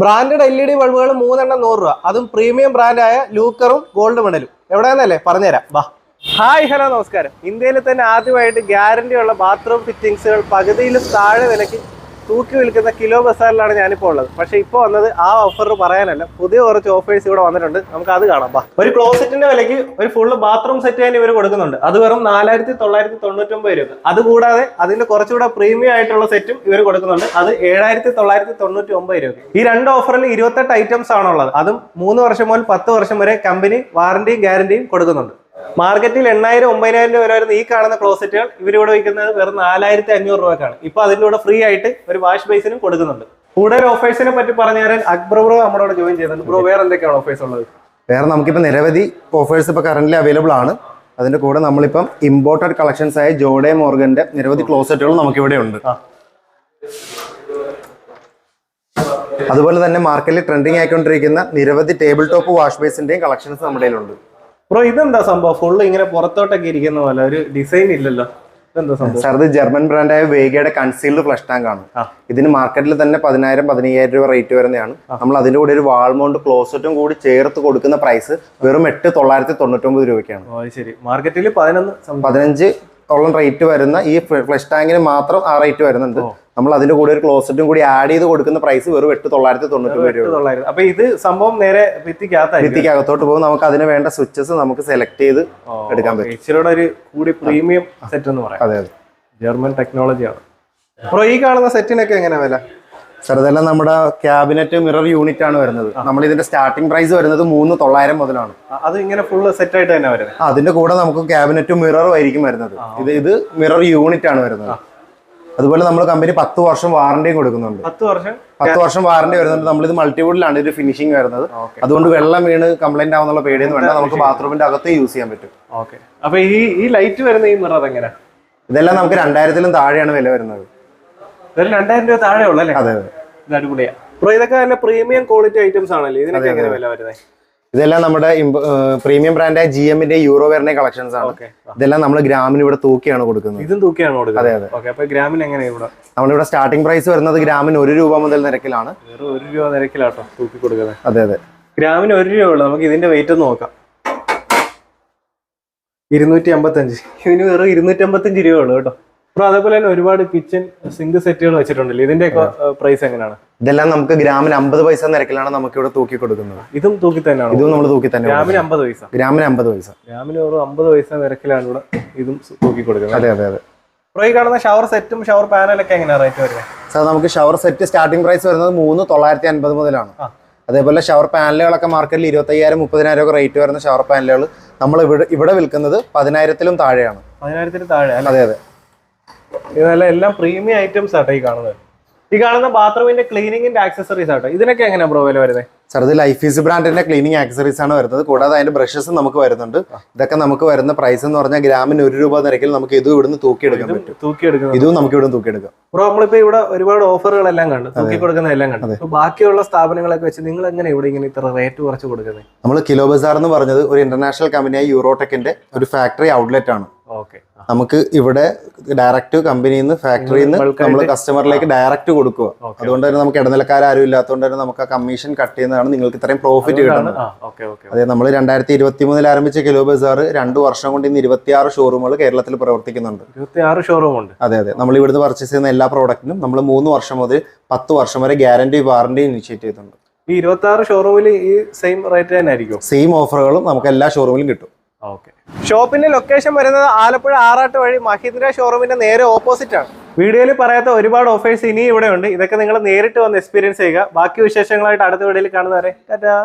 Branded L E D ബൾബുകൾ മൂന്നെണ്ണം നൂറ് രൂപ. അതും പ്രീമിയം ബ്രാൻഡായ ലൂക്കറും ഗോൾഡ് മെഡലും എവിടെയെന്നല്ലേ? പറഞ്ഞുതരാം. വാ. ഹായ് ഹലോ നമസ്കാരം. ഇന്ത്യയിൽ തന്നെ ആദ്യമായിട്ട് ഗ്യാരണ്ടിയുള്ള ബാത്റൂം ഫിറ്റിംഗ്സുകൾ പകുതിയിലും താഴെ വിലയ്ക്ക് തൂക്കി വിൽക്കുന്ന കിലോ ബസാറിലാണ് ഞാനിപ്പോൾ ഉള്ളത്. പക്ഷെ ഇപ്പോൾ വന്നത് ആ ഓഫർ പറയാനല്ല. പുതിയ കുറച്ച് ഓഫേഴ്സ് ഇവിടെ വന്നിട്ടുണ്ട്. നമുക്ക് അത് കാണാം. ബാ. ഒരു ക്ലോസറ്റിന്റെ വിലയ്ക്ക് ഒരു ഫുള്ള് ബാത്റൂം സെറ്റ് തന്നെ ഇവർ കൊടുക്കുന്നുണ്ട്. അത് വെറും നാലായിരത്തി തൊള്ളായിരത്തി തൊണ്ണൂറ്റൊമ്പത് രൂപ. അതുകൂടാതെ അതിന്റെ കുറച്ചുകൂടെ പ്രീമിയം ആയിട്ടുള്ള സെറ്റും ഇവർ കൊടുക്കുന്നുണ്ട്. അത് ഏഴായിരത്തി തൊള്ളായിരത്തി തൊണ്ണൂറ്റി ഒമ്പത് രൂപ. ഈ രണ്ട് ഓഫറിൽ ഇരുപത്തെട്ട് ഐറ്റംസ് ആണുള്ളത്. അതും മൂന്ന് വർഷം മുതൽ പത്ത് വർഷം വരെ കമ്പനി വാറന്റിയും ഗ്യാരണ്ടിയും കൊടുക്കുന്നുണ്ട്. മാർക്കറ്റിൽ എണ്ണായിരം ഒമ്പതിനായിരം രൂപ വരെ വരുന്ന ഈ കാണുന്ന ക്ലോസറ്റുകൾ ഇവരിവിടെ വയ്ക്കുന്നത് വെറും നാലായിരത്തി അഞ്ഞൂറ് രൂപക്കാണ്. ഇപ്പൊ അതിന്റെ കൂടെ ഫ്രീ ആയിട്ട് ഒരു വാഷ് ബേസിനും കൊടുക്കുന്നുണ്ട്. കൂടുതൽ ഓഫേഴ്സിനെ പറ്റി പറഞ്ഞു തരാൻ അക്ബർ ബ്രോ നമ്മളോട് ജോയിൻ ചെയ്യുന്നുണ്ട് ബ്രോ വേറെ എന്തൊക്കെയാണ് ഓഫേഴ്സ് ഉള്ളത്? വേറെ നമുക്കിപ്പോൾ നിരവധി ഓഫേഴ്സ് ഇപ്പോൾ കറന്റ് അവൈലബിൾ ആണ്. അതിന്റെ കൂടെ നമ്മളിപ്പം ഇമ്പോർട്ടഡ് കളക്ഷൻസ് ആയ ജോഡേ മോർഗന്റെ നിരവധി ക്ലോസറ്റുകൾ നമുക്കിവിടെ ഉണ്ട്. അതുപോലെ തന്നെ മാർക്കറ്റിൽ ട്രെൻഡിങ് ആയിക്കൊണ്ടിരിക്കുന്ന നിരവധി ടേബിൾ ടോപ്പ് വാഷ് ബേസിന്റെയും കളക്ഷൻസ് നമ്മുടെ കയ്യിലുണ്ട്. ബ്രോ ഇതെന്താ സംഭവം? ഫുള്ള് ഇങ്ങനെ പുറത്തോട്ടൊക്കെ ഇരിക്കുന്ന പോലെ ഒരു ഡിസൈൻ ഇല്ലല്ലോ. സാർ ഇത് ജർമ്മൻ ബ്രാൻഡായ വേഗയുടെ കൺസീൽഡ് ഫ്ലഷ് ടാങ്ക് ആണ്. ഇതിന് മാർക്കറ്റിൽ തന്നെ പതിനായിരം പതിനയ്യായിരം രൂപ റേറ്റ് വരുന്നതാണ്. നമ്മൾ അതിന്റെ കൂടെ ഒരു വാൾമൗണ്ട് ക്ലോസറ്റും കൂടി ചേർത്ത് കൊടുക്കുന്ന പ്രൈസ് വെറും എട്ട് തൊള്ളായിരത്തി തൊണ്ണൂറ്റൊമ്പത് രൂപയ്ക്കാണ്. ശരി. മാർക്കറ്റിൽ പതിനൊന്ന് പതിനഞ്ച് ഓളം റേറ്റ് വരുന്ന ഈ ഫ്ലഷ് ടാങ്കിന് മാത്രം ആ റേറ്റ് വരുന്നുണ്ട്. നമ്മൾ അതിന്റെ കൂടെ ഒരു ക്ലോസറ്റും കൂടി ആഡ് ചെയ്ത് കൊടുക്കുന്ന പ്രൈസ് വെറും എട്ട് തൊള്ളായിരത്തി തൊണ്ണൂറ്റി അപ്പൊ ഇത് സംഭവം നേരെ ഭിത്തിക്കകത്തോട്ട് ഭിത്തിക്ക് പോകും. നമുക്ക് അതിന് വേണ്ട സ്വിച്ചസ് നമുക്ക് സെലക്ട് ചെയ്ത് എടുക്കാൻ പറ്റും. ഇച്ചിരിയുടെ ഒരു കൂടി പ്രീമിയം സെറ്റ് എന്ന് പറയാം. അതെ അതെ. ജർമ്മൻ ടെക്നോളജിയാണ് അപ്പോൾ ഈ കാണുന്ന സെറ്റിനൊക്കെ എങ്ങനെ വില? സാർ ഇതെല്ലാം നമ്മുടെ ക്യാബിനറ്റ് മിറർ യൂണിറ്റ് ആണ് വരുന്നത്. നമ്മൾ ഇതിന്റെ സ്റ്റാർട്ടിംഗ് പ്രൈസ് വരുന്നത് മൂന്ന് തൊള്ളായിരം മുതലാണ്. അത് ഇങ്ങനെ ഫുൾ സെറ്റ് ആയിട്ട് തന്നെ വരുന്നത്. അതിന്റെ കൂടെ നമുക്ക് ക്യാബിനറ്റും മിററും ആയിരിക്കും വരുന്നത്. ഇത് ഇത് മിറർ യൂണിറ്റ് ആണ് വരുന്നത്. അതുപോലെ നമ്മൾ കമ്പനി പത്ത് വർഷം വാറണ്ടിയും കൊടുക്കുന്നുണ്ട്. പത്ത് വർഷം? പത്ത് വർഷം വാറണ്ടി വരുന്നുണ്ട്. നമ്മളിത് മൾട്ടിവുഡിലാണ് ഇത് ഫിനിഷിംഗ് വരുന്നത്. അതുകൊണ്ട് വെള്ളം വീണ് കംപ്ലൈന്റ് ആവുന്നുള്ള പേടിയൊന്നും വേണ്ട. നമുക്ക് ബാത്റൂമിന്റെ അകത്ത് യൂസ് ചെയ്യാൻ പറ്റും. ഓക്കെ അപ്പൊ ഈ ഈ ലൈറ്റ് വരുന്ന ഈ മിറർ എങ്ങനെ? ഇതെല്ലാം നമുക്ക് രണ്ടായിരത്തിലും താഴെയാണ് വില വരുന്നത്. ഇതിൽ രണ്ടായിരം രൂപ താഴെ ഉള്ളു അല്ലേ? അതെ അതെ. ഇത് അടിപൊളിയാ. ബ്രോ ഇതൊക്കെ നല്ല പ്രീമിയം ക്വാളിറ്റി ഐറ്റംസ് ആണല്ലേ? ഇതിനൊക്കെ എങ്ങനെ വില വരുന്നത് ഇതെല്ലാം നമ്മുടെ പ്രീമിയം ബ്രാൻഡായ ജി എമ്മിന്റെ യൂറോ വെറിന്റെ കളക്ഷൻസ് ആണ്. ഇതെല്ലാം നമ്മൾ ഗ്രാമിന് ഇവിടെ തൂക്കിയാണ് കൊടുക്കുന്നത്. ഇതും തൂക്കിയാണ് അതെ, കൊടുക്കുന്നത്. അതെ. ഓക്കെ അപ്പൊ ഗ്രാമിന് എങ്ങനെയാണ് ഇവിടെ? നമ്മളിവിടെ സ്റ്റാർട്ടിംഗ് പ്രൈസ് വരുന്നത് ഗ്രാമിന് ഒരു രൂപ മുതൽ നിരക്കിലാണ്. വെറും ഒരു രൂപ നിരക്കിലാട്ടോ തൂക്കി കൊടുക്കുന്നത്. അതെ അതെ. ഗ്രാമിന് ഒരു രൂപ ഉള്ളു. നമുക്ക് ഇതിന്റെ വെയിറ്റ് ഒന്ന് നോക്കാം. ഇരുന്നൂറ്റി അമ്പത്തഞ്ച്. ഇതിന് വെറും ഇരുന്നൂറ്റി അമ്പത്തഞ്ച് രൂപ ഉള്ളു കേട്ടോ. അപ്പൊ അതേപോലെ തന്നെ ഒരുപാട് കിച്ചൺ സിങ്ക് സെറ്റുകൾ വെച്ചിട്ടുണ്ടല്ലോ. ഇതിന്റെയൊക്കെ പ്രൈസ് എങ്ങനെയാണ്? ഇതെല്ലാം നമുക്ക് ഗ്രാമിന് അമ്പത് പൈസ നിരക്കിലാണ് നമുക്ക് ഇവിടെ തൂക്കി കൊടുക്കുന്നത് ഇതും തൂക്കി തന്നെയാണ്? ഇതും നമ്മൾ തൂക്കി തന്നെ. ഗ്രാമിന് അമ്പത് പൈസ. ഗ്രാമിന് അമ്പത് പൈസ. ഗ്രാമിന് ഒരു അമ്പത് പൈസ നിരക്കിലാണ് ഇവിടെ ഇതും തൂക്കി കൊടുക്കുന്നത് അതെ അതെ അതെ. ഈ കാണുന്ന ഷവർ സെറ്റും ഷവർ പാനലൊക്കെ എങ്ങനെയാണ് റേറ്റ് വരുന്നത് സാർ നമുക്ക് ഷവർ സെറ്റ് സ്റ്റാർട്ടിംഗ് പ്രൈസ് വരുന്നത് മൂന്ന് തൊള്ളായിരത്തി അൻപത് മുതലാണ്. അതേപോലെ ഷവർ പാനലുകളൊക്കെ മാർക്കറ്റിൽ ഇരുപത്തയ്യായിരം മുപ്പതിനായിരം ഒക്കെ റേറ്റ് വരുന്ന ഷവർ പാനലുകൾ നമ്മൾ ഇവിടെ ഇവിടെ വിൽക്കുന്നത് പതിനായിരത്തിലും താഴെയാണ്. പതിനായിരത്തിലും താഴെ അതെ അതെ. ഇത് നല്ല എല്ലാം പ്രീമിയം ഐറ്റംസ് ആട്ടോ ഈ കാണുന്നത്. ഈ കാണുന്ന ബാത്റൂമിന്റെ ക്ലീനിങ്ങിന്റെ ആക്സസറീസ് ആട്ടോ. ഇതിനൊക്കെ എങ്ങനെയാ ബ്രോ വില വരുന്നത് സാർ ഇത് ലൈഫ് ഈസ് ബ്രാൻഡിന്റെ ക്ലീനിങ് ആക്സറീസ് ആണ് വരുന്നത്. കൂടാതെ അതിന്റെ ബ്രഷസ് നമുക്ക് വരുന്നുണ്ട്. ഇതൊക്കെ നമുക്ക് വരുന്ന പ്രൈസ് എന്ന് പറഞ്ഞാൽ ഗ്രാമിന് ഒരു രൂപ നിരക്കിൽ നമുക്ക് ഇതും ഇവിടുന്ന് തൂക്കിയെടുക്കാൻ പറ്റും. തൂക്കി എടുക്കുന്നത് ഇതും നമുക്ക് ഇവിടുന്ന് തൂക്കിയെടുക്കാം. ബ്രോ നമ്മളിപ്പോ ഇവിടെ ഒരുപാട് ഓഫറുകളെല്ലാം കണ്ടു. തൂക്കി കൊടുക്കുന്ന എല്ലാം കണ്ടു. ബാക്കിയുള്ള സ്ഥാപനങ്ങളൊക്കെ വെച്ച് നിങ്ങൾ എങ്ങനെ ഇവിടെ ഇങ്ങനെ ഇത്ര റേറ്റ് കുറച്ച് കൊടുക്കുന്നത്? നമ്മൾ കിലോ ബസാർ എന്ന് പറഞ്ഞത് ഒരു ഇന്റർനാഷണൽ കമ്പനിയായ യൂറോടെക്കിന്റെ ഒരു ഫാക്ടറി ഔട്ട്ലെറ്റ് ആണ്. നമുക്ക് ഇവിടെ ഡയറക്റ്റ് കമ്പനിയിൽ നിന്ന് ഫാക്ടറിയിൽ നിന്ന് നമ്മൾ കസ്റ്റമറിലേക്ക് ഡയറക്റ്റ് കൊടുക്കുക. അതുകൊണ്ട് തന്നെ നമുക്ക് ഇടനിലക്കാരും ഇല്ലാത്തതുകൊണ്ട് തന്നെ നമുക്ക് ആ കമ്മീഷൻ കട്ട് ചെയ്യുന്നതാണ് നിങ്ങൾക്ക് ഇത്രയും പ്രോഫിറ്റ് കിട്ടുന്നത്. അതെ നമ്മൾ രണ്ടായിരത്തി ഇരുപത്തി മൂന്നിൽ ആരംഭിച്ച കിലോ ബസാർ രണ്ടു വർഷം കൊണ്ട് ഇന്ന് ഇരുപത്തിയാറ് ഷോറൂമുകൾ കേരളത്തിൽ പ്രവർത്തിക്കുന്നുണ്ട്. ഇരുപത്തിയാറ് ഷോറൂം ഉണ്ട്. അതെ അതെ. നമ്മൾ ഇവിടുന്ന് പർച്ചേസ് ചെയ്യുന്ന എല്ലാ പ്രോഡക്റ്റിനും നമ്മൾ മൂന്ന് വർഷം മുതൽ പത്ത് വർഷം വരെ ഗ്യാരണ്ടി വാറണ്ടി ഇനിഷ്യേറ്റ് ചെയ്തിട്ടുണ്ട്. ഈ ഇരുപത്തി ആറ് ഷോറൂമിൽ ഈ സെയിം റേറ്റ് തന്നെ ആയിരിക്കും സെയിം ഓഫറുകളും നമുക്ക് എല്ലാ ഷോറൂമിലും കിട്ടും. ഓക്കെ. ഷോപ്പിന്റെ ലൊക്കേഷൻ വരുന്നത് ആലപ്പുഴ ആറാട്ട് വഴി മഹീന്ദ്ര ഷോറൂമിന്റെ നേരെ ഓപ്പോസിറ്റ് ആണ്. വീഡിയോയിൽ പറയാത്ത ഒരുപാട് ഓഫേഴ്സ് ഇനിയും ഇവിടെ ഉണ്ട് ഇതൊക്കെ നിങ്ങൾ നേരിട്ട് വന്ന് എക്സ്പീരിയൻസ് ചെയ്യുക. ബാക്കി വിശേഷങ്ങളായിട്ട് അടുത്ത വീഡിയോയിൽ കാണുന്നവരെ ടാറ്റാ.